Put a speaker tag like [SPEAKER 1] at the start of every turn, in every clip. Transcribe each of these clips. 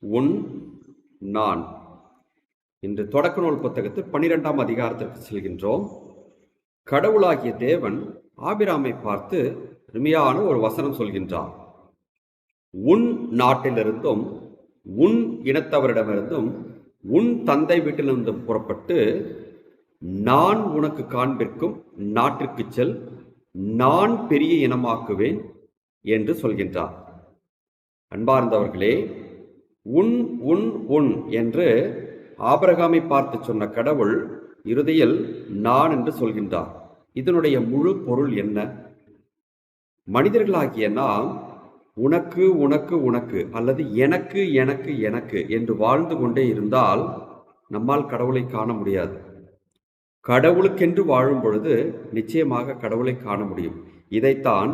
[SPEAKER 1] உன் நான். இன்று தொடக்க நூல் புத்தகத்தில் பன்னிரெண்டாம் அதிகாரத்திற்கு செல்கின்றோம். கடவுளாகிய தேவன் ஆபிராமை பார்த்து அருமையான ஒரு வசனம் சொல்கின்றார். உன் நாட்டிலிருந்தும் உன் இனத்தவரிடமிருந்தும் உன் தந்தை வீட்டிலிருந்தும் புறப்பட்டு நான் உனக்கு காண்பிற்கும் நாட்டிற்கு செல் நான் பெரிய இனமாக்குவேன் என்று சொல்கின்றார். அன்பார்ந்தவர்களே உன் உன் உன் என்று ஆபரகாமை பார்த்து சொன்ன கடவுள் இறுதியில் நான் என்று சொல்கின்றார். இதனுடைய முழு பொருள் என்ன? மனிதர்களாகிய நாம் உனக்கு உனக்கு உனக்கு அல்லது எனக்கு எனக்கு எனக்கு என்று வாழ்ந்து கொண்டே இருந்தால் நம்மால் கடவுளை காண முடியாது. கடவுளுக்கென்று வாழும் பொழுது நிச்சயமாக கடவுளை காண முடியும். இதைத்தான்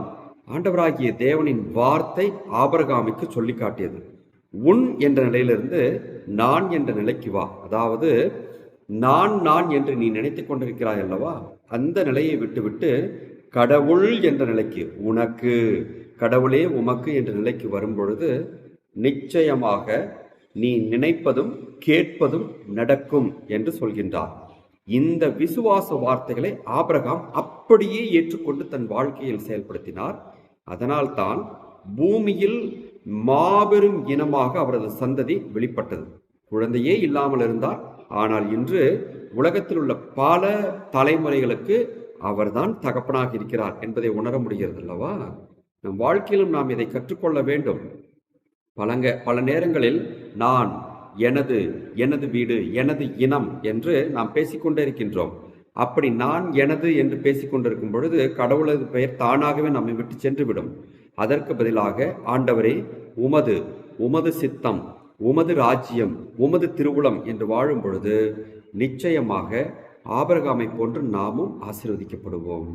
[SPEAKER 1] ஆண்டவராகிய தேவனின் வார்த்தை ஆபரகாமிக்கு சொல்லி காட்டியது. உன் என்ற நிலையிலிருந்து நான் என்ற நிலைக்கு வா. அதாவது நான் நான் என்று நீ நினைத்து கொண்டிருக்கிறாய் அல்லவா? அந்த நிலையை விட்டுவிட்டு கடவுள் என்ற நிலைக்கு உனக்கு கடவுளே உமக்கு என்ற நிலைக்கு வரும்பொழுது நிச்சயமாக நீ நினைப்பதும் கேட்பதும் நடக்கும் என்று சொல்கின்றார். இந்த விசுவாச வார்த்தைகளை ஆபிரகாம் அப்படியே ஏற்றுக்கொண்டு தன் வாழ்க்கையில் செயல்படுத்தினார். அதனால்தான் பூமியில் மாபெரும் இனமாக அவரது சந்ததி வெளிப்பட்டது. குழந்தையே இல்லாமல் இருந்தார். ஆனால் இன்று உலகத்தில் உள்ள பல தலைமுறைகளுக்கு அவர்தான் தகப்பனாக இருக்கிறார் என்பதை உணர முடிகிறது அல்லவா? நம் வாழ்க்கையிலும் நாம் இதை கற்றுக்கொள்ள வேண்டும். பலங்க பல நேரங்களில் நான் எனது எனது வீடு எனது இனம் என்று நாம் பேசிக்கொண்டே இருக்கின்றோம். அப்படி நான் எனது என்று பேசிக்கொண்டிருக்கும் பொழுது கடவுளது பெயர் தானாகவே நம்மை விட்டு சென்றுவிடும். அதற்கு பதிலாக ஆண்டவரே உமது உமது சித்தம் உமது ராஜ்யம் உமது திருவுளம் என்று வாழும் பொழுது நிச்சயமாக ஆபரகாமை போன்று நாமும் ஆசீர்வதிக்கப்படுவோம்.